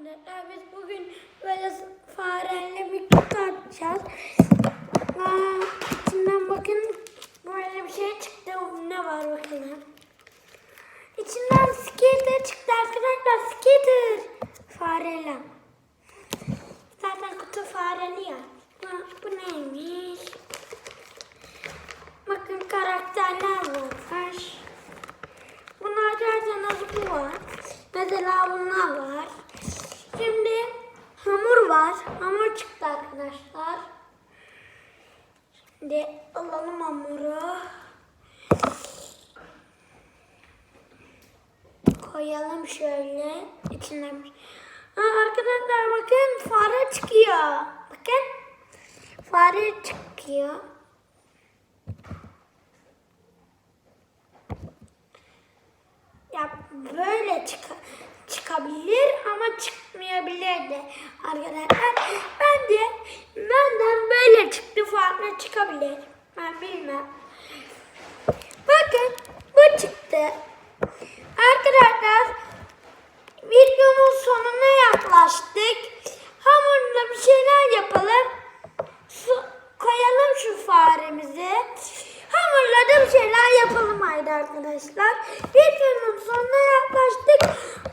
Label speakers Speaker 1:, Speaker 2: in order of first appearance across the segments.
Speaker 1: Arkadaşlar biz bugün böyle fareyle bir kutu açacağız. Aa, içinden bakın böyle bir şey çıktı. Ne var bakalım. İçinden skater çıktı arkadaşlar. Skater. Fareyle. Zaten kutu fareli ya. Ha, bu neymiş? Bakın karakterler var. Bunlar açarsanız bu var. Mesela bunlar var. Var. Hamur çıktı arkadaşlar. Şimdi alalım hamuru. Koyalım şöyle. İçine. Aa, arkadaşlar bakın fare çıkıyor. Bakın. Fare çıkıyor. Ya böyle çık çıkabilir ama çıkmayabilir de arkadaşlar. Ben de benden böyle çıktı farklı çıkabilir. Ben bilmem. Bakın bu çıktı. Arkadaşlar videomun sonuna yaklaştık. Hamurla bir şeyler yapalım. Su, koyalım şu faremizi. Hamurla da bir şeyler yapalım haydi arkadaşlar. Videonun sonuna yaklaştık.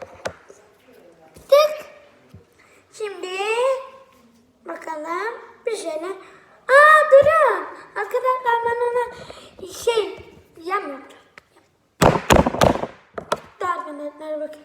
Speaker 1: Şimdi bakalım bir şeyler. Aa durun. Arkadaşlar ben ona şey yam arkadaşlar bakın.